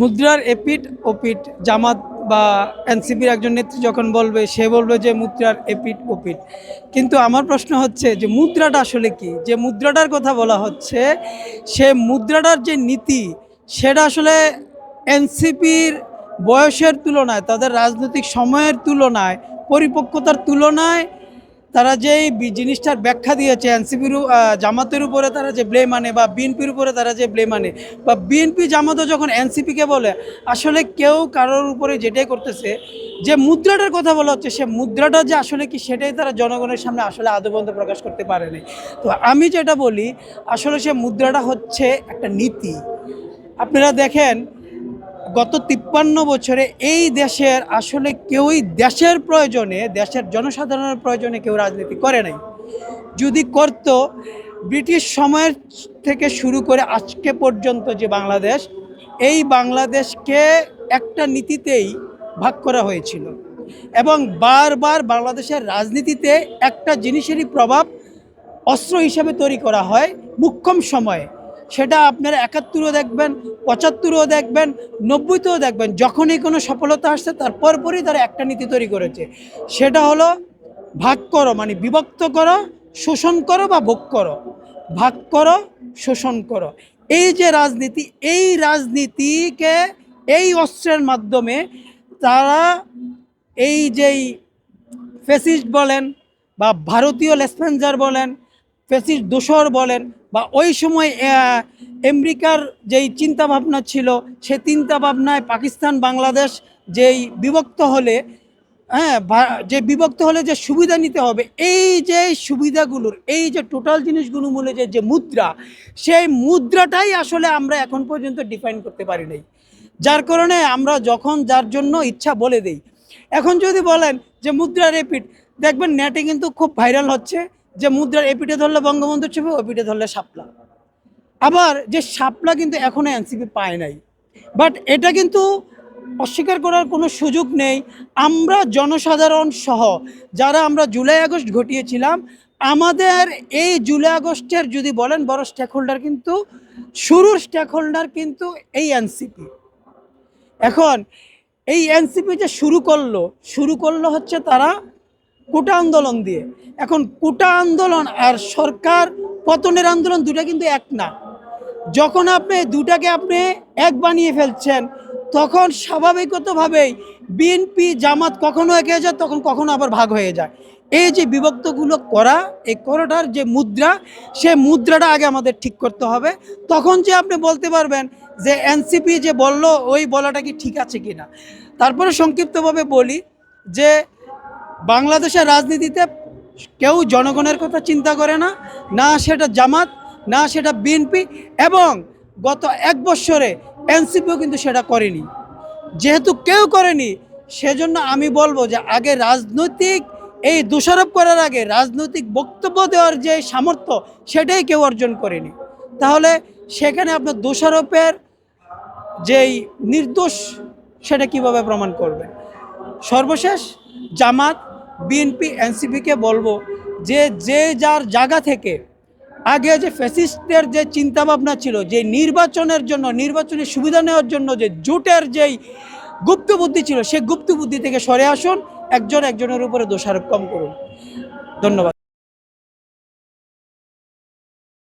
মুদ্রার এপিট ওপিট জামাত বা এনসিপির একজন নেত্রী যখন বলবে, সে বলবে যে মুদ্রার এপিট ওপিট কিন্তু আমার প্রশ্ন হচ্ছে যে মুদ্রাটা আসলে কি? যে মুদ্রাটার কথা বলা হচ্ছে, সে মুদ্রাটার যে নীতি, সেটা আসলে এনসিপির বয়সের তুলনায়, তাদের রাজনৈতিক সময়ের তুলনায়, পরিপক্কতার তুলনায় তারা যে জিনিসটার ব্যাখ্যা দিয়েছে এনসিপির জামাতের উপরে তারা যে ব্লেম আনে বা বিএনপির উপরে তারা যে ব্লেম আনে, বা বিএনপি জামাতও যখন এনসিপিকে বলে, আসলে কেউ কারোর উপরে যেটাই করতেছে, যে মুদ্রাটার কথা বলা হচ্ছে, সে মুদ্রাটা যে আসলে কি সেটাই তারা জনগণের সামনে আসলে আদবন্ত প্রকাশ করতে পারেনি তো আমি যেটা বলি, আসলে সে মুদ্রাটা হচ্ছে একটা নীতি। আপনারা দেখেন গত তিপ্পান্ন বছরে এই দেশের আসলে কেউই দেশের প্রয়োজনে, দেশের জনসাধারণের প্রয়োজনে কেউ রাজনীতি করে নাই। যদি করত, ব্রিটিশ সময়ের থেকে শুরু করে আজকে পর্যন্ত যে বাংলাদেশ, এই বাংলাদেশকে একটা নীতিতেই ভাগ করা হয়েছিল। এবং বারবার বাংলাদেশের রাজনীতিতে একটা জিনিসেরই প্রভাব অস্ত্র হিসাবে তৈরি করা হয় মুখ্যম সময়ে। সেটা আপনারা একাত্তরও দেখবেন, পঁচাত্তরও দেখবেন, নব্বইতেও দেখবেন। যখনই কোনো সফলতা আসছে, তার পরপরই তারা একটা নীতি তৈরি করেছে। সেটা হলো ভাগ করো মানে বিভক্ত করো, শোষণ করো বা ভোগ করো। ভাগ করো, শোষণ করো। এই যে রাজনীতি, এই রাজনীতিকে এই অস্ত্রের মাধ্যমে তারা এই যেই ফেসিস্ট বলেন বা ভারতীয় লেসপেঞ্জার বলেন ফেসিস্ট দোসর বলেন বা ওই সময় আমেরিকার যেই চিন্তা ভাবনা ছিল, সে চিন্তা ভাবনায় পাকিস্তান, বাংলাদেশ যেই বিভক্ত হলে হ্যাঁ যে বিভক্ত হলে যে সুবিধা নিতে হবে, এই যে সুবিধাগুলোর, এই যে টোটাল জিনিসগুলো মূলে যে যে মুদ্রা, সেই মুদ্রাটাই আসলে আমরা এখন পর্যন্ত ডিফাইন করতে পারি নাই। যার কারণে আমরা যখন যার জন্য ইচ্ছা বলে দেই। এখন যদি বলেন যে মুদ্রার এপিট দেখবেন নেটে কিন্তু খুব ভাইরাল হচ্ছে। যে মুদ্রার এপিটে ধরলে বঙ্গবন্ধুর ছবি ওপিটে ধরলে শাপলা। আবার যে শাপলা কিন্তু এখনও এনসিপি পায় নাই। বাট এটা কিন্তু অস্বীকার করার কোনো সুযোগ নেই। আমরা জনসাধারণ সহ যারা আমরা জুলাই আগস্ট ঘটিয়েছিলাম, আমাদের এই জুলাই আগস্টের যদি বলেন বড় স্টেক হোল্ডার কিন্তু, শুরুর স্টেক হোল্ডার কিন্তু এই এনসিপি। এখন এই এনসিপি যে শুরু করল শুরু করল হচ্ছে তারা কোটা আন্দোলন দিয়ে। এখন কোটা আন্দোলন আর সরকার পতনের আন্দোলন দুটা কিন্তু এক না। যখন আপনি দুটাকে আপনি এক বানিয়ে ফেলছেন, তখন স্বাভাবিকতভাবেই বিএনপি জামাত কখনো একে যায়, তখন কখনো আবার ভাগ হয়ে যায়। এই যে বিভক্তগুলো করা, এই করাটার যে মুদ্রা, সে মুদ্রাটা আগে আমাদের ঠিক করতে হবে। তখন যে আপনি বলতে পারবেন যে এনসিপি যে বলল, ওই বলাটা কি ঠিক আছে কি না তারপরে সংক্ষিপ্তভাবে বলি যে বাংলাদেশের রাজনীতিতে কেউ জনগণের কথা চিন্তা করে না না সেটা জামাত, না সেটা বিএনপি এবং গত এক বৎসরে এনসিপিও কিন্তু সেটা করেনি। যেহেতু কেউ করেনি, সেজন্য আমি বলব যে আগে রাজনৈতিক এই দোষারোপ করার আগে রাজনৈতিক বক্তব্য দেওয়ার যে সামর্থ্য সেটাই কেউ অর্জন করেনি। তাহলে সেখানে আপনার দোষারোপের যেই নির্দোষ সেটা কীভাবে প্রমাণ করবে? সর্বশেষ জামাত বিএনপি, এনসিপিকে বলব যে যে যার জায়গা থেকে আগে যে ফ্যাসিস্টদের যে চিন্তাভাবনা ছিল, যে নির্বাচনের জন্য নির্বাচনের সুবিধা নেওয়ার জন্য যে জোটের যেই গুপ্ত বুদ্ধি ছিল, সেই গুপ্ত বুদ্ধি থেকে সরে আসুন, একজন একজনের উপরে দোষারোপ কম করুন। ধন্যবাদ।